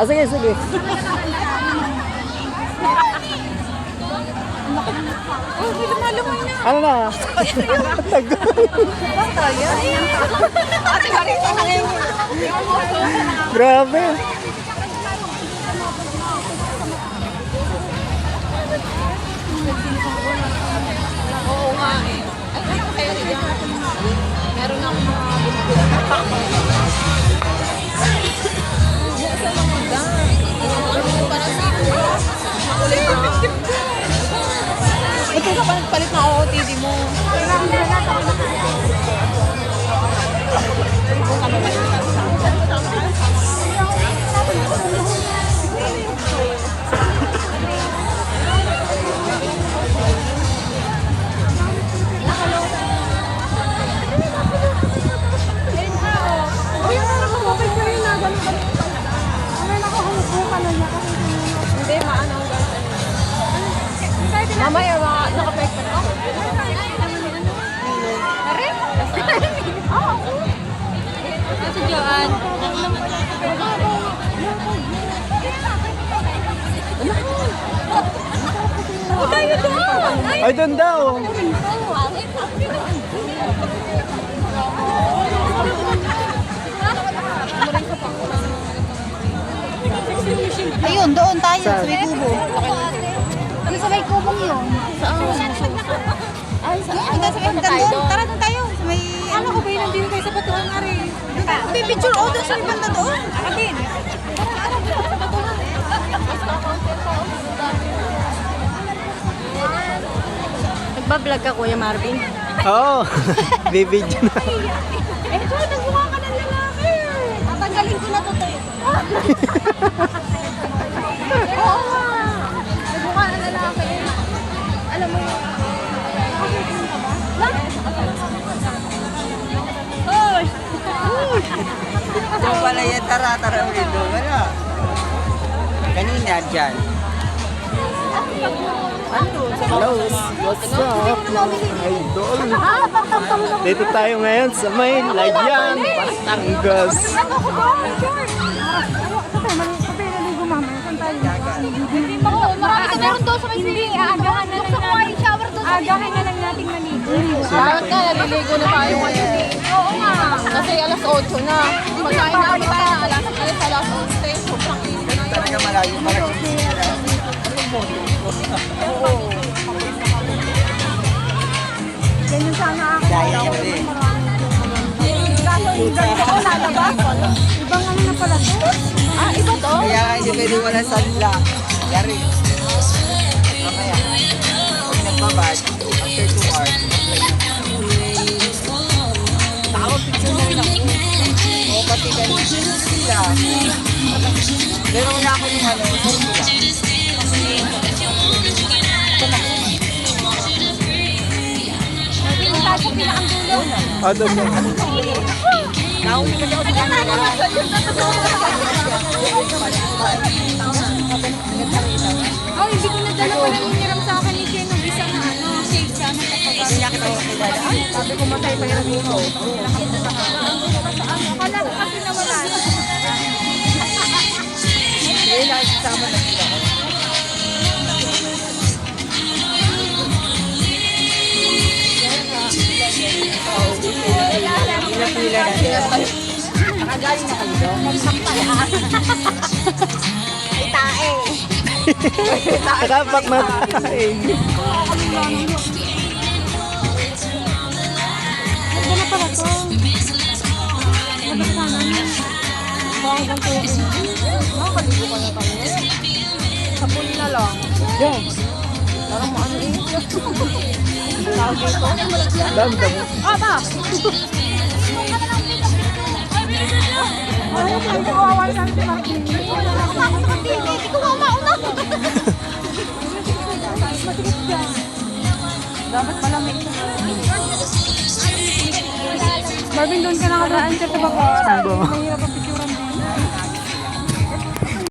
Ah, sige, sige. Oh, may lumalumay na. Ano na? Ate Marita na ngayon. Grabe. Oo nga eh. Ay, ano? Meron akong mga Ay, doon daw. Ayun, doon tayo Saan? sa may kubo. Ano sa may kubong yun? Ay, sa Hanggang sa may hanggang doon. Tara doon tayo. Sa may... Ano ko ba yun? Nandito kayo sa batuan nga rin. May picture o doon sa may banda doon. Ako din. Nagbablog ka, Kuya Marvin. Oo. Bibidyo na. Eh, ito, nagmukha ka ng lalaki. Tatanggalin ko na to tayo. Oo nga. Nagmukha ng lalaki. Alam mo yun. Yung pala yan, tara, tara doon. Wala. Kanina dyan. Hello. What's up, mga idol? Dito tayo ngayon sa may Lagyan, ka meron doon sa may Hindi, aagahan na lang natin. shower doon. Aagahan na lang natin maligo. Bakit nga, naliligo na tayo ngayon eh. Oo nga. Kasi alas 8 na. Pagkain namin tayo na alas, alas, alas 11. Sobrang init na yun. Talaga malayo, malayo. Ganyan Yung ganito ko lalabas. Ibang ano na pala to? Ah, iba to? Kaya hindi pwede wala sanla. Yari. Mamaya. Pag nagbabad, after 2 hours, Tao, picture na rin ako. O, pati ganun. Sila. Meron na ako yung ano, sila. Doon daw. Nauli kasi ako sa kanila. Oh, hindi ko nadala pa lang iniram sa akin ni Jen ng isa na ano, kita makilala. Ay, sabi ko matay pa yung dito. Akala Sila. Nakagaling na kayo doon? Itae. Dapat na tayo. Ganda na pala to. Ganda sana niya. Bawang kang tubig. Nakakaligo ka na kami. Sapon na lang. Yan. Parang maano eh. Tawag dito. Dam, dam. Ah, ba? Dapat malamig. Marvin, doon ka nakadaan sa baba. Saan ba? Mahirap ang